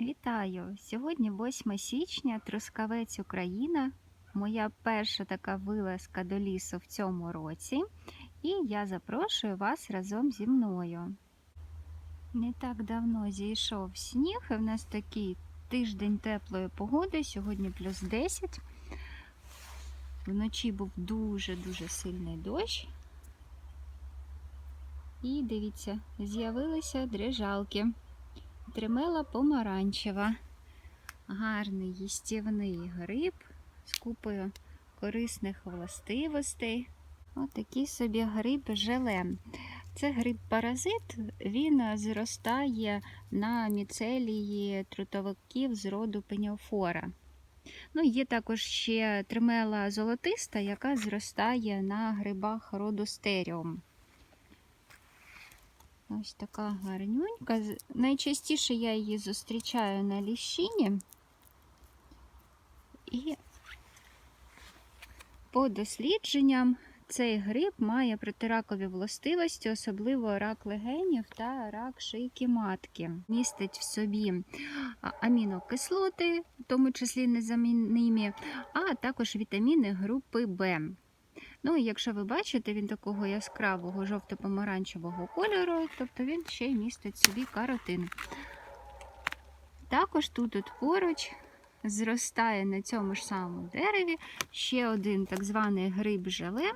Вітаю! Сьогодні 8 січня, Трускавець Україна. Моя перша така вилазка до лісу в цьому році. І я запрошую вас разом зі мною. Не так давно зійшов сніг, і в нас такий тиждень теплої погоди, сьогодні плюс 10. Вночі був дуже-дуже сильний дощ. І дивіться, з'явилися дрижалки. Тримела помаранчева. Гарний їстівний гриб з купою корисних властивостей. Ось такий собі гриб желе. Це гриб-паразит, він зростає на міцелії трутовиків з роду пеніофора. Ну, є також ще тримела золотиста, яка зростає на грибах роду стеріум. Ось така гарнюнька. Найчастіше я її зустрічаю на ліщині. І по дослідженням цей гриб має протиракові властивості, особливо рак легенів та рак шийки матки. Містить в собі амінокислоти, в тому числі незаміннимі, а також вітаміни групи В. Ну, і якщо ви бачите, він такого яскравого жовто-помаранчевого кольору, тобто він ще й містить собі каротин. Також тут от поруч зростає на цьому ж самому дереві ще один так званий гриб желе.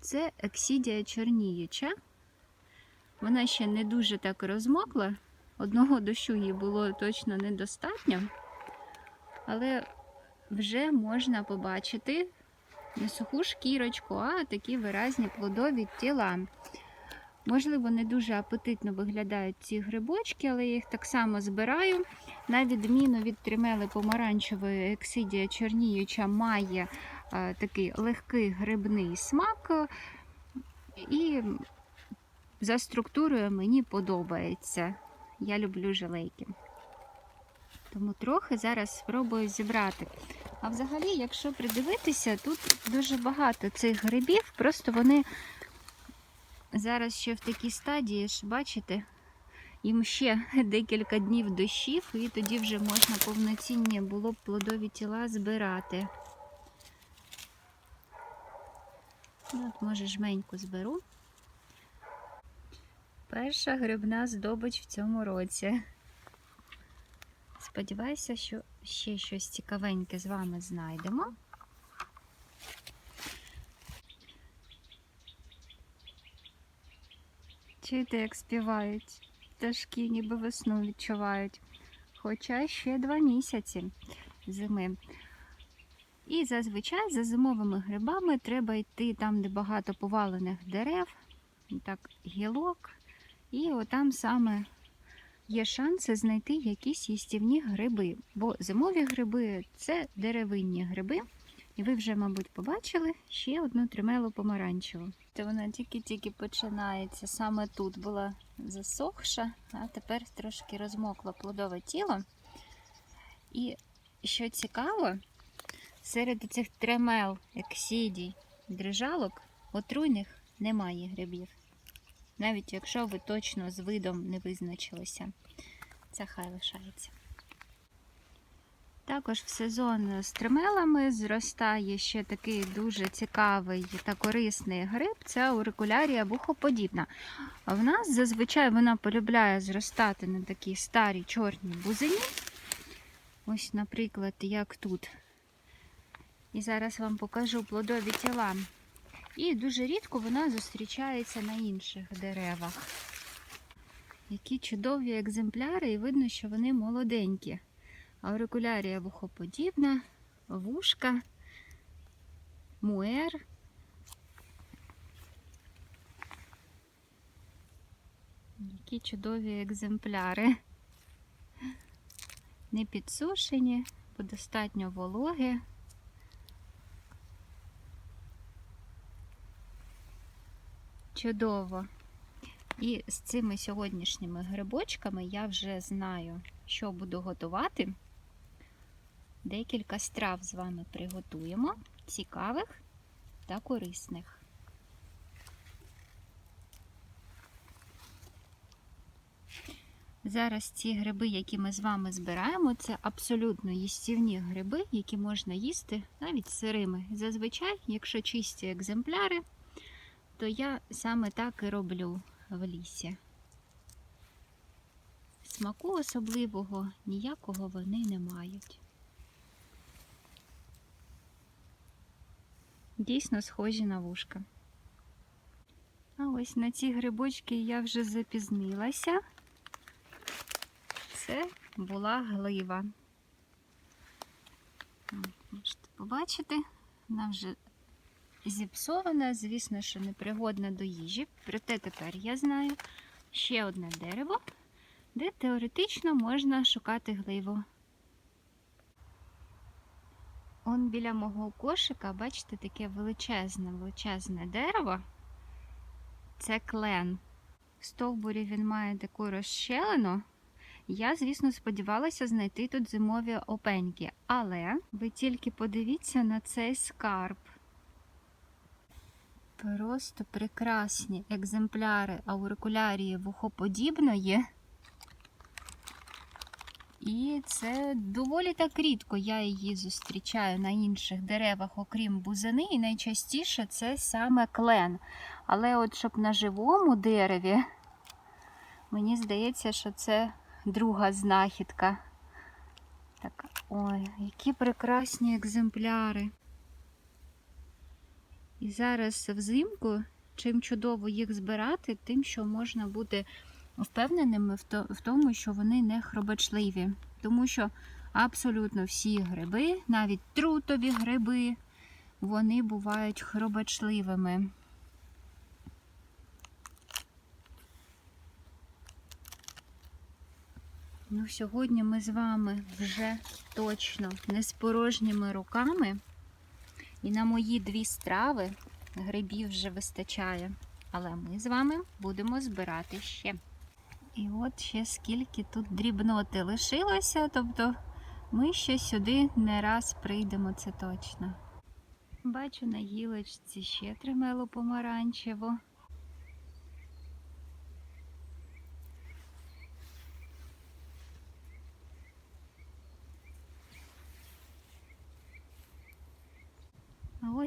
Це ексідія чорніюча. Вона ще не дуже так розмокла. Одного дощу їй було точно недостатньо, але вже можна побачити не суху шкірочку, а такі виразні плодові тіла. Можливо, не дуже апетитно виглядають ці грибочки, але я їх так само збираю. На відміну від тримели помаранчевої ексидія чорніюча має е, такий легкий грибний смак. І за структурою мені подобається. Я люблю желейки. Тому трохи зараз спробую зібрати. А взагалі, якщо придивитися, тут дуже багато цих грибів, просто вони зараз ще в такій стадії, ж бачите, їм ще декілька днів дощів, і тоді вже можна повноцінні було б плодові тіла збирати. Ну, От, може, жменьку зберу. Перша грибна здобич в цьому році. Сподіваюся, що ще щось цікавеньке з вами знайдемо. Чуєте, як співають? Пташки ніби весну відчувають. Хоча ще два місяці зими. І зазвичай за зимовими грибами треба йти там, де багато повалених дерев, так, гілок. І отам саме є шанси знайти якісь їстівні гриби. Бо зимові гриби це деревинні гриби. І ви вже, мабуть, побачили ще одну тримелу помаранчеву. Та вона тільки-тільки починається. Саме тут була засохша, а тепер трошки розмокло плодове тіло. І що цікаво, серед цих тремел, ексідій, дрижалок, отруйних немає грибів навіть якщо ви точно з видом не визначилися. Це хай лишається. Також в сезон з тримелами зростає ще такий дуже цікавий та корисний гриб це аурикулярія бухоподібна. В нас зазвичай вона полюбляє зростати на такій старій чорній бузині. Ось, наприклад, як тут. І зараз вам покажу плодові тіла. І дуже рідко вона зустрічається на інших деревах. Які чудові екземпляри, і видно, що вони молоденькі. Аурикулярія вухоподібна, вушка, муер. Які чудові екземпляри. Не підсушені, бо достатньо вологи. Чудово. І з цими сьогоднішніми грибочками я вже знаю, що буду готувати. Декілька страв з вами приготуємо, цікавих та корисних. Зараз ці гриби, які ми з вами збираємо, це абсолютно їстівні гриби, які можна їсти навіть сирими. Зазвичай, якщо чисті екземпляри, то я саме так і роблю в лісі. Смаку особливого ніякого вони не мають. Дійсно схожі на вушка. А ось на ці грибочки я вже запізнилася. Це була глива. Можете побачити, вона вже зіпсована, звісно, що непригодна до їжі. Проте тепер я знаю ще одне дерево, де теоретично можна шукати гливу. Он біля мого кошика, бачите, таке величезне, величезне дерево. Це клен. В стовбурі він має таку розщелину. Я, звісно, сподівалася знайти тут зимові опеньки, але ви тільки подивіться на цей скарб. Просто прекрасні екземпляри аурикулярії вухоподібної. І це доволі так рідко я її зустрічаю на інших деревах, окрім бузини, і найчастіше це саме клен. Але от щоб на живому дереві, мені здається, що це друга знахідка. Так, ой, які прекрасні екземпляри. І зараз взимку, чим чудово їх збирати, тим, що можна бути впевненими в, тому, що вони не хробачливі. Тому що абсолютно всі гриби, навіть трутові гриби, вони бувають хробачливими. Ну, сьогодні ми з вами вже точно не з порожніми руками. І на мої дві страви грибів вже вистачає. Але ми з вами будемо збирати ще. І от ще скільки тут дрібноти лишилося, тобто ми ще сюди не раз прийдемо, це точно. Бачу на гілочці ще тримело помаранчево.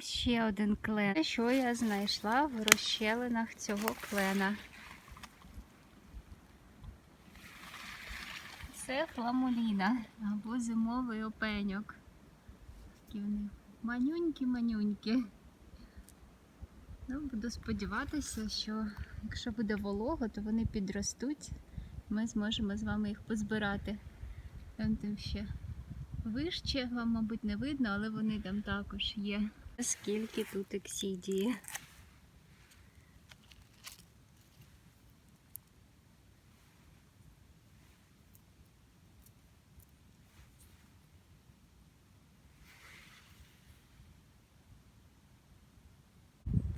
Ще один клен. Що я знайшла в розщелинах цього клена? Це фламуліна або зимовий опеньок. Такі вони манюнькі-манюнькі. Ну, буду сподіватися, що якщо буде волого, то вони підростуть. Ми зможемо з вами їх позбирати. Там там ще вище, вам, мабуть, не видно, але вони там також є. Скільки тут ексідії.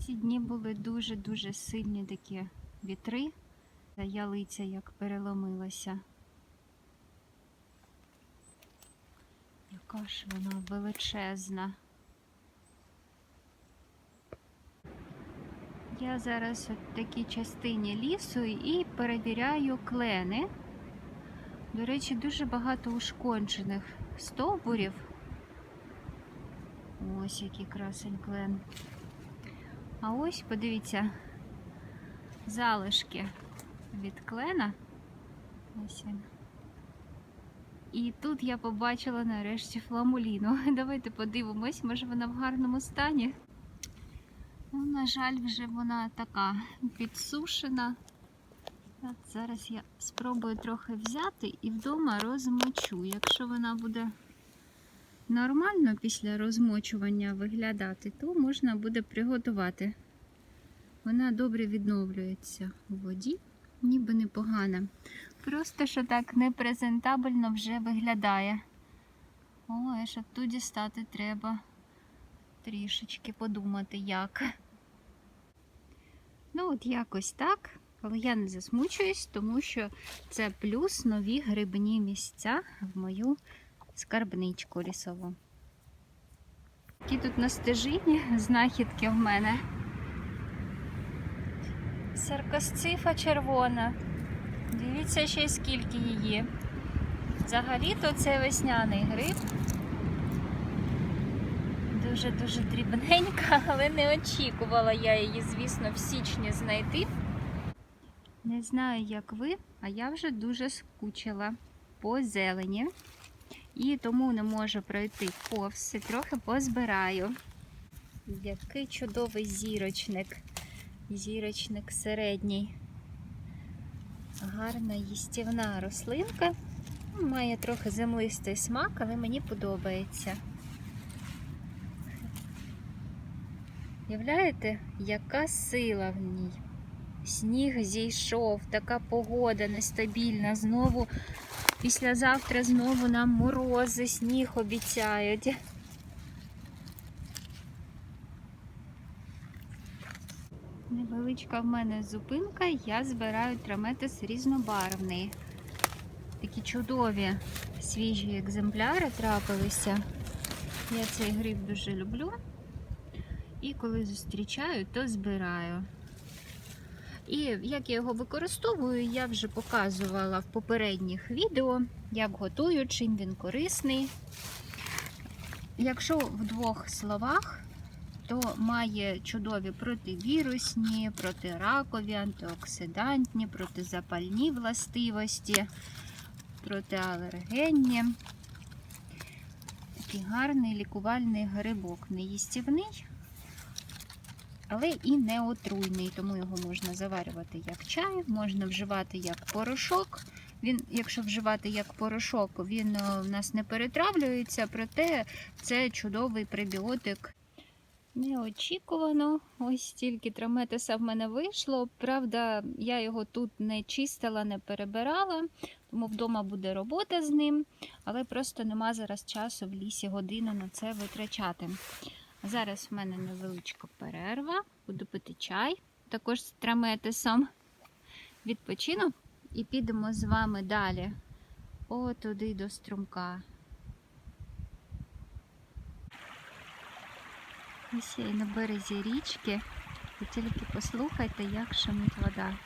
Ці дні були дуже-дуже сильні такі вітри. Та ялиця як переломилася. Яка ж вона величезна. Я зараз в такій частині лісу і перевіряю клени. До речі, дуже багато ушкоджених стовбурів. Ось який красень клен. А ось, подивіться, залишки від клена. Ось він. І тут я побачила нарешті фламуліну. Давайте подивимось, може вона в гарному стані. Ну, на жаль, вже вона така підсушена. От зараз я спробую трохи взяти і вдома розмочу. Якщо вона буде нормально після розмочування виглядати, то можна буде приготувати. Вона добре відновлюється у воді, ніби непогана. Просто що так непрезентабельно вже виглядає. Ой, щоб тут дістати треба трішечки подумати, як. Ну, от якось так. Але я не засмучуюсь, тому що це плюс нові грибні місця в мою скарбничку лісову. Які тут на стежині знахідки в мене. Саркосцифа червона. Дивіться ще скільки її. Взагалі-то це весняний гриб. Дуже-дуже дрібненька, але не очікувала я її, звісно, в січні знайти. Не знаю, як ви, а я вже дуже скучила по зелені. І тому не можу пройти повз і трохи позбираю. Який чудовий зірочник. Зірочник середній. Гарна їстівна рослинка. Має трохи землистий смак, але мені подобається. Уявляєте, яка сила в ній? Сніг зійшов, така погода нестабільна. Знову післязавтра знову нам морози, сніг обіцяють. Невеличка в мене зупинка, я збираю траметис різнобарвний. Такі чудові свіжі екземпляри трапилися. Я цей гриб дуже люблю. І коли зустрічаю, то збираю. І як я його використовую, я вже показувала в попередніх відео, як готую, чим він корисний. Якщо в двох словах, то має чудові противірусні, протиракові, антиоксидантні, протизапальні властивості, протиалергенні. Такий гарний лікувальний грибок, неїстівний, але і не отруйний, тому його можна заварювати як чай, можна вживати як порошок. Він, якщо вживати як порошок, він е, в нас не перетравлюється, проте це чудовий пребіотик. Неочікувано, ось стільки траметиса в мене вийшло. Правда, я його тут не чистила, не перебирала, тому вдома буде робота з ним, але просто нема зараз часу в лісі годину на це витрачати. Зараз в мене невеличка перерва, буду пити чай, також з траметисом. Відпочину і підемо з вами далі. О, туди до струмка. Ось я і на березі річки. Ви тільки послухайте, як шумить вода.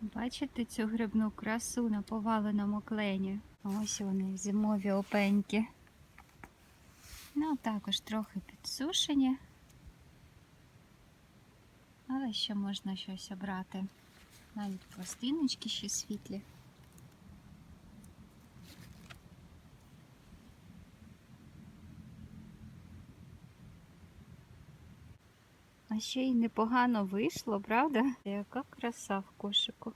Бачите цю грибну красу на поваленому клені? Ось вони, зимові опеньки. Ну, також трохи підсушені. Але ще можна щось обрати. Навіть пластиночки ще світлі. А ще й непогано вийшло, правда? Яка краса в кошику.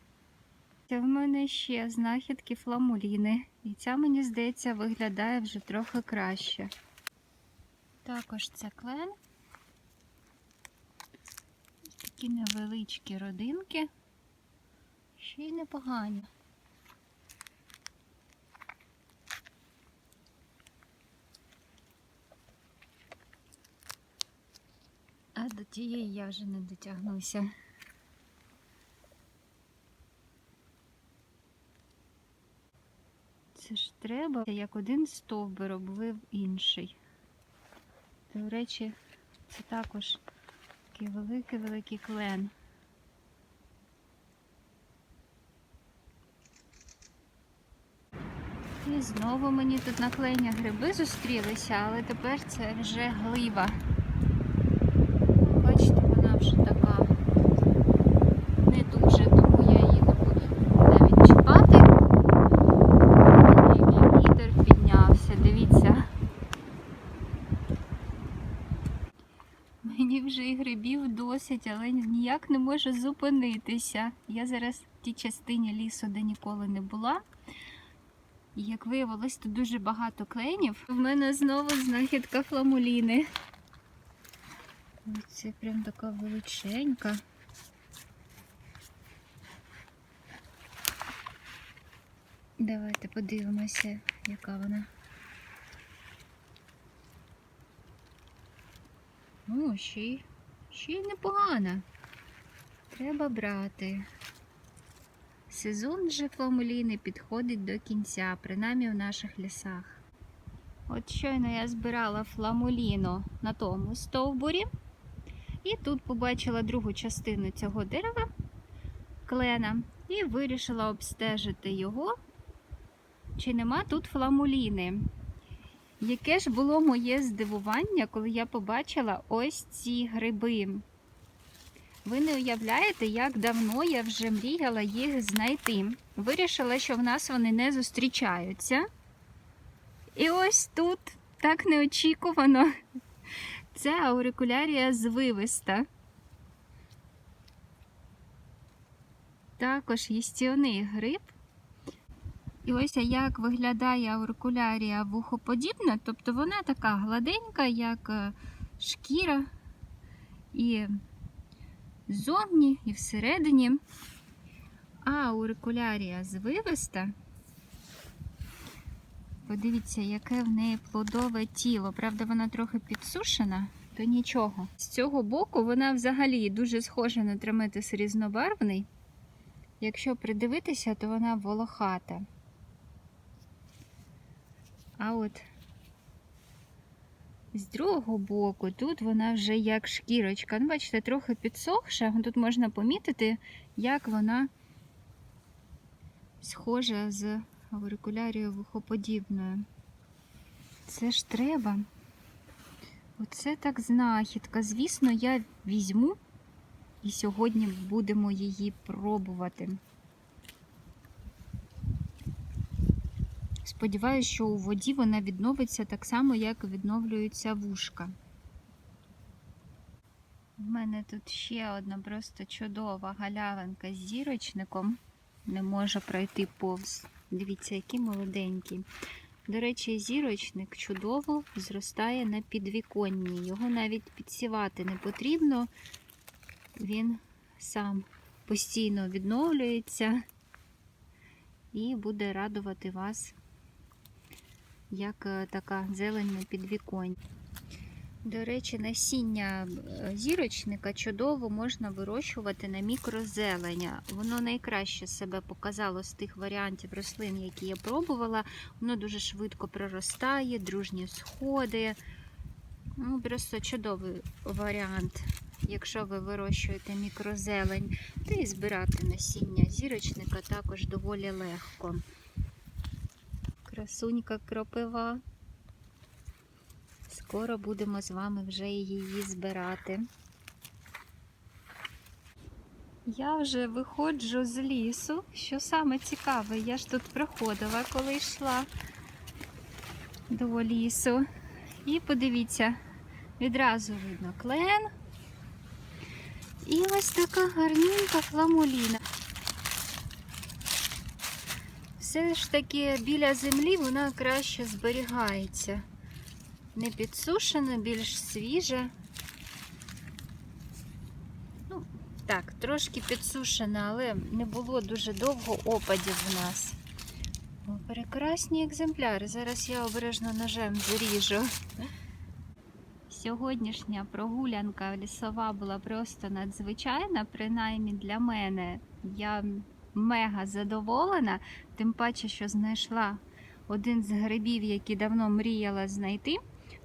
Це в мене ще знахідки фламуліни. І ця, мені здається, виглядає вже трохи краще. Також це клен. Такі невеличкі родинки. Ще й непогані. А до тієї я вже не дотягнуся. Це ж треба, як один стовбур обвив інший. До речі, це також такий великий-великий клен. І знову мені тут на клені гриби зустрілися, але тепер це вже глива. Бачите, вона вже така не дуже, тому я її не буду навіть чіпати. Який вітер піднявся, дивіться. Мені вже і грибів досить, але ніяк не можу зупинитися. Я зараз в тій частині лісу, де ніколи не була. І як виявилось, тут дуже багато кленів. В мене знову знахідка фламуліни. Це прям така величенька. Давайте подивимося, яка вона. О, ще й, ще й непогана. Треба брати. сезон вже фламуліни підходить до кінця, принаймні в наших лісах. От щойно я збирала фламуліну на тому стовбурі, і тут побачила другу частину цього дерева клена і вирішила обстежити його, чи нема тут фламуліни. Яке ж було моє здивування, коли я побачила ось ці гриби. Ви не уявляєте, як давно я вже мріяла їх знайти. Вирішила, що в нас вони не зустрічаються. І ось тут, так неочікувано, це аурикулярія звивиста. Також їстівний гриб. І ось як виглядає аурикулярія вухоподібна, тобто вона така гладенька, як е, шкіра, і ззовні, і всередині. А аурикулярія звивиста. Подивіться, яке в неї плодове тіло. Правда, вона трохи підсушена, то нічого. З цього боку вона взагалі дуже схожа на траметис різнобарвний. Якщо придивитися, то вона волохата. А от з другого боку, тут вона вже як шкірочка. Ну, бачите, трохи підсохша. Тут можна помітити, як вона схожа з аурикулярією вухоподібною. Це ж треба. Оце так знахідка. Звісно, я візьму і сьогодні будемо її пробувати. Сподіваюсь, що у воді вона відновиться так само, як відновлюється вушка. У мене тут ще одна просто чудова галявинка з зірочником. Не можу пройти повз. Дивіться, який молоденький. До речі, зірочник чудово зростає на підвіконні. Його навіть підсівати не потрібно. Він сам постійно відновлюється і буде радувати вас як е, така зелень на підвіконні. До речі, насіння е, зірочника чудово можна вирощувати на мікрозеленя. Воно найкраще себе показало з тих варіантів рослин, які я пробувала. Воно дуже швидко проростає, дружні сходи. Ну, Просто чудовий варіант, якщо ви вирощуєте мікрозелень, та і збирати насіння зірочника також доволі легко. Красунька кропива. Скоро будемо з вами вже її збирати. Я вже виходжу з лісу. Що саме цікаве, я ж тут проходила, коли йшла до лісу. І подивіться, відразу видно клен. І ось така гарненька фламуліна. Все ж таки біля землі вона краще зберігається не підсушена, більш свіжа. Ну, так, трошки підсушена, але не було дуже довго опадів у нас. О, прекрасні екземпляри. Зараз я обережно ножем заріжу. Сьогоднішня прогулянка лісова була просто надзвичайна, принаймні для мене. Я мега задоволена, тим паче, що знайшла один з грибів, який давно мріяла знайти.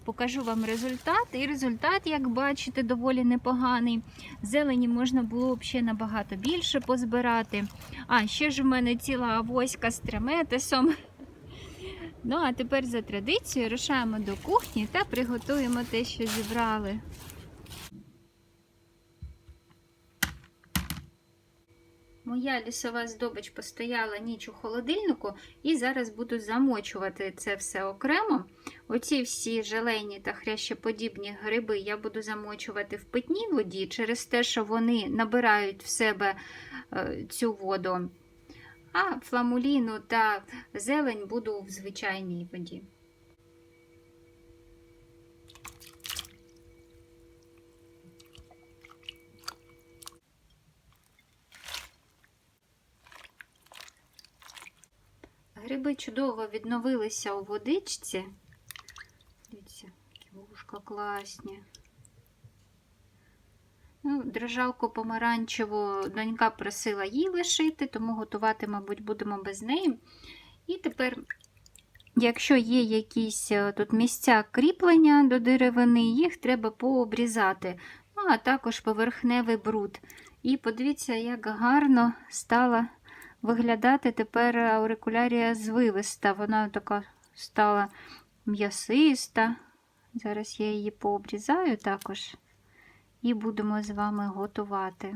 Покажу вам результат. І результат, як бачите, доволі непоганий. Зелені можна було б ще набагато більше позбирати. А, ще ж у мене ціла авоська з треметисом. Ну, а тепер за традицією рушаємо до кухні та приготуємо те, що зібрали. Моя лісова здобич постояла ніч у холодильнику, і зараз буду замочувати це все окремо. Оці всі желейні та хрящеподібні гриби я буду замочувати в питній воді через те, що вони набирають в себе е, цю воду. А фламуліну та зелень буду в звичайній воді. Гриби чудово відновилися у водичці. Дивіться, які вушка класні. Ну, Дрожалку помаранчеву донька просила їй лишити, тому готувати, мабуть, будемо без неї. І тепер, якщо є якісь е, тут місця кріплення до деревини, їх треба пообрізати. Ну, а також поверхневий бруд. І подивіться, як гарно стала виглядати тепер аурикулярія звивиста. Вона така стала м'ясиста. Зараз я її пообрізаю також і будемо з вами готувати.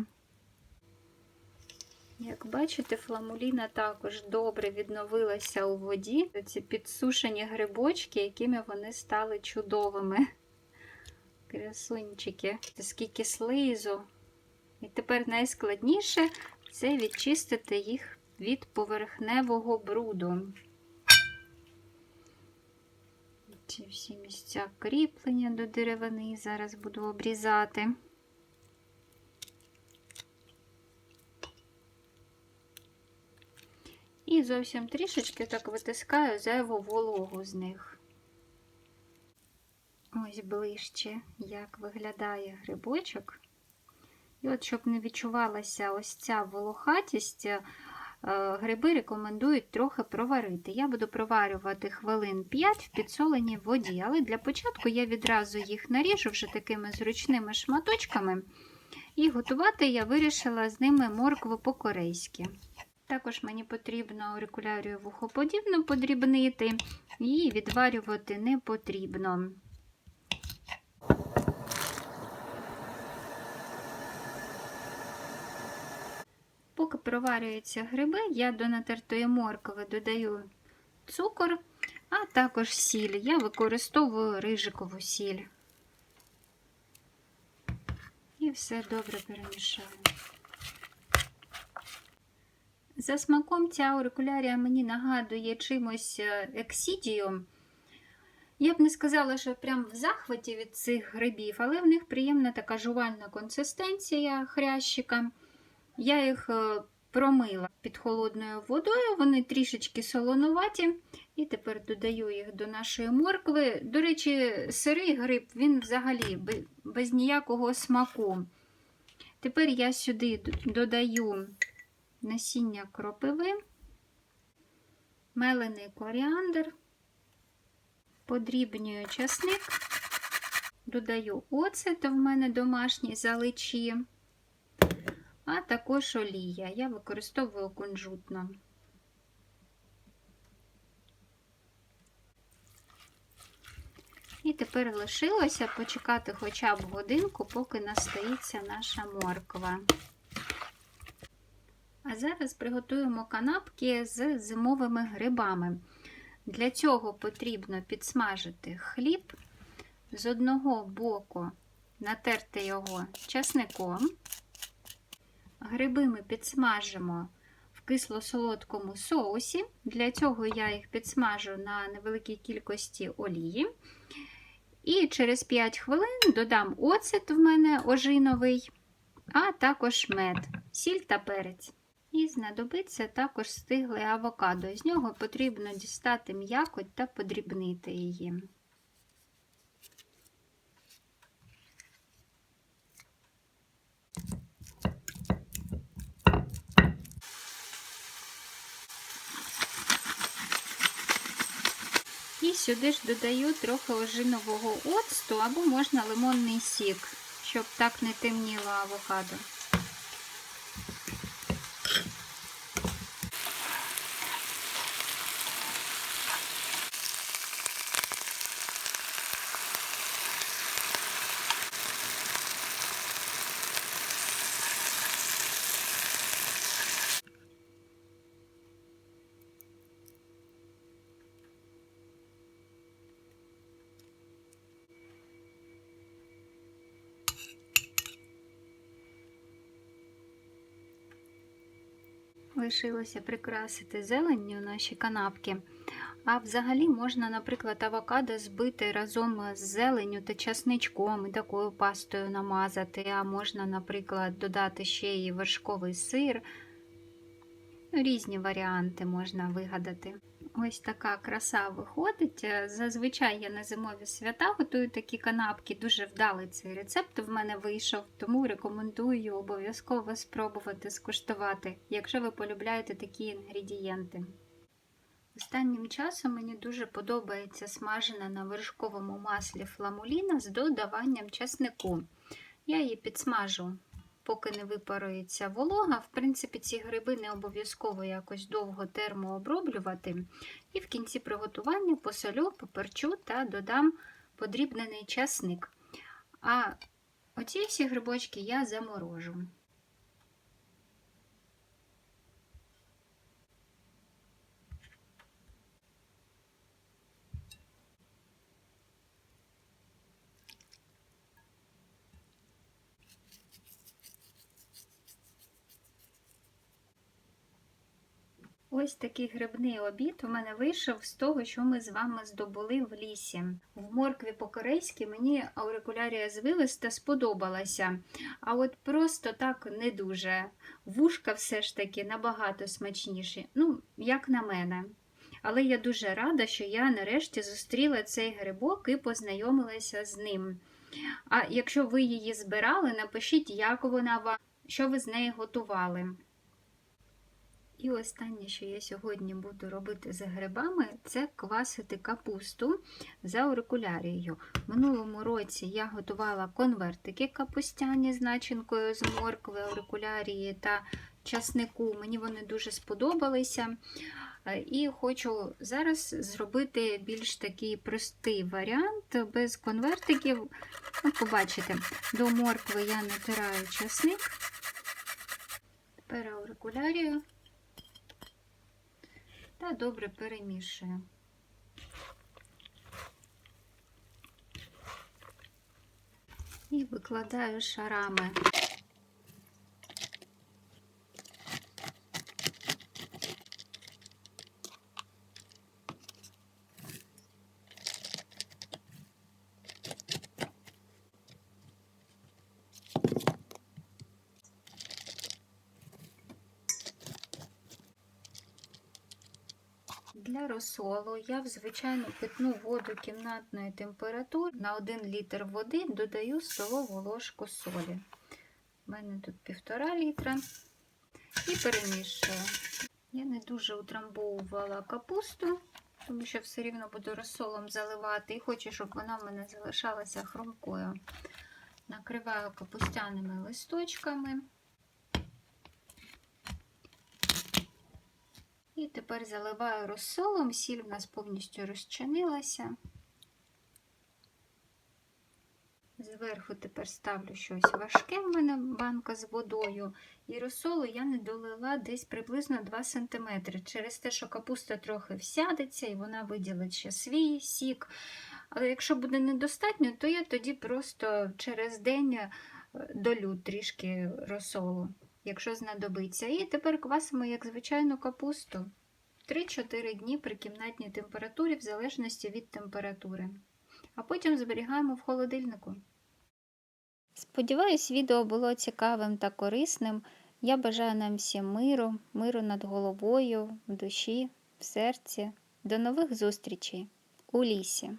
Як бачите, фламуліна також добре відновилася у воді. Ці підсушені грибочки, якими вони стали чудовими. Красунчики, скільки слизу. І тепер найскладніше це відчистити їх від поверхневого бруду. Ці всі місця кріплення до деревини зараз буду обрізати. І зовсім трішечки так витискаю зайву вологу з них. Ось ближче, як виглядає грибочок. І от, щоб не відчувалася ось ця волохатість, гриби рекомендують трохи проварити. Я буду проварювати хвилин 5 в підсоленій воді, але для початку я відразу їх наріжу вже такими зручними шматочками. І готувати я вирішила з ними моркву по-корейськи. Також мені потрібно аурикулярію вухоподібно подрібнити, і відварювати не потрібно. Поки проварюються гриби, я до натертої моркви додаю цукор, а також сіль. Я використовую рижикову сіль. І все добре перемішаю. За смаком ця аурикулярія мені нагадує чимось е, ексідіум. Я б не сказала, що прям в захваті від цих грибів, але в них приємна така жувальна консистенція хрящика. Я їх е, промила під холодною водою, вони трішечки солонуваті. І тепер додаю їх до нашої моркви. До речі, сирий гриб, він взагалі без ніякого смаку. Тепер я сюди додаю насіння кропиви, мелений коріандр, подрібнюю часник, додаю оцет, в мене домашні заличі, а також олія. Я використовую кунжутно. І тепер лишилося почекати хоча б годинку, поки настоїться наша морква. А зараз приготуємо канапки з зимовими грибами. Для цього потрібно підсмажити хліб, з одного боку натерти його часником. Гриби ми підсмажимо в кисло-солодкому соусі. Для цього я їх підсмажу на невеликій кількості олії. І через 5 хвилин додам оцет в мене ожиновий, а також мед, сіль та перець. І знадобиться також стигле авокадо. З нього потрібно дістати м'якоть та подрібнити її. І сюди ж додаю трохи ожинового оцту або можна лимонний сік, щоб так не темніло авокадо. Лишилося прикрасити зеленню наші канапки. А взагалі можна, наприклад, авокадо збити разом з зеленю та часничком і такою пастою намазати. А можна, наприклад, додати ще і вершковий сир. Різні варіанти можна вигадати. Ось така краса виходить. Е, Зазвичай я на зимові свята готую такі канапки. Дуже вдалий цей рецепт в мене вийшов, тому рекомендую обов'язково спробувати скуштувати, якщо ви полюбляєте такі інгредієнти. Останнім часом мені дуже подобається смажена на вершковому маслі фламуліна з додаванням часнику. Я її підсмажу, поки не випарується волога. В принципі, ці гриби не обов'язково якось довго термооброблювати. І в кінці приготування посолю, поперчу та додам подрібнений часник. А оці всі грибочки я заморожу. Ось такий грибний обід у мене вийшов з того, що ми з вами здобули в лісі. В моркві по-корейськи мені аурикулярія звилиста сподобалася, а от просто так не дуже. Вушка все ж таки набагато смачніші, ну, як на мене. Але я дуже рада, що я нарешті зустріла цей грибок і познайомилася з ним. А якщо ви її збирали, напишіть, як вона вам, що ви з нею готували. І останнє, що я сьогодні буду робити з грибами, це квасити капусту за аурикулярією. Минулому році я готувала конвертики капустяні з начинкою з моркви, аурикулярії та часнику. Мені вони дуже сподобалися. І хочу зараз зробити більш такий простий варіант без конвертиків. Ну, Побачите, до моркви я натираю часник, тепер аурикулярію та добре перемішую. І викладаю шарами. Для розсолу я в звичайну питну воду кімнатної температури на 1 літр води додаю столову ложку солі. У мене тут півтора літра. І перемішую. Я не дуже утрамбовувала капусту, тому що все рівно буду розсолом заливати. І хочу, щоб вона в мене залишалася хрумкою. Накриваю капустяними листочками. І тепер заливаю розсолом, сіль в нас повністю розчинилася. Зверху тепер ставлю щось важке, в мене банка з водою. І розсолу я не долила десь приблизно 2 см. Через те, що капуста трохи всядеться і вона виділить ще свій сік. Але якщо буде недостатньо, то я тоді просто через день долю трішки розсолу якщо знадобиться. І тепер квасимо, як звичайну капусту. 3-4 дні при кімнатній температурі, в залежності від температури. А потім зберігаємо в холодильнику. Сподіваюсь, відео було цікавим та корисним. Я бажаю нам всім миру, миру над головою, в душі, в серці. До нових зустрічей у лісі!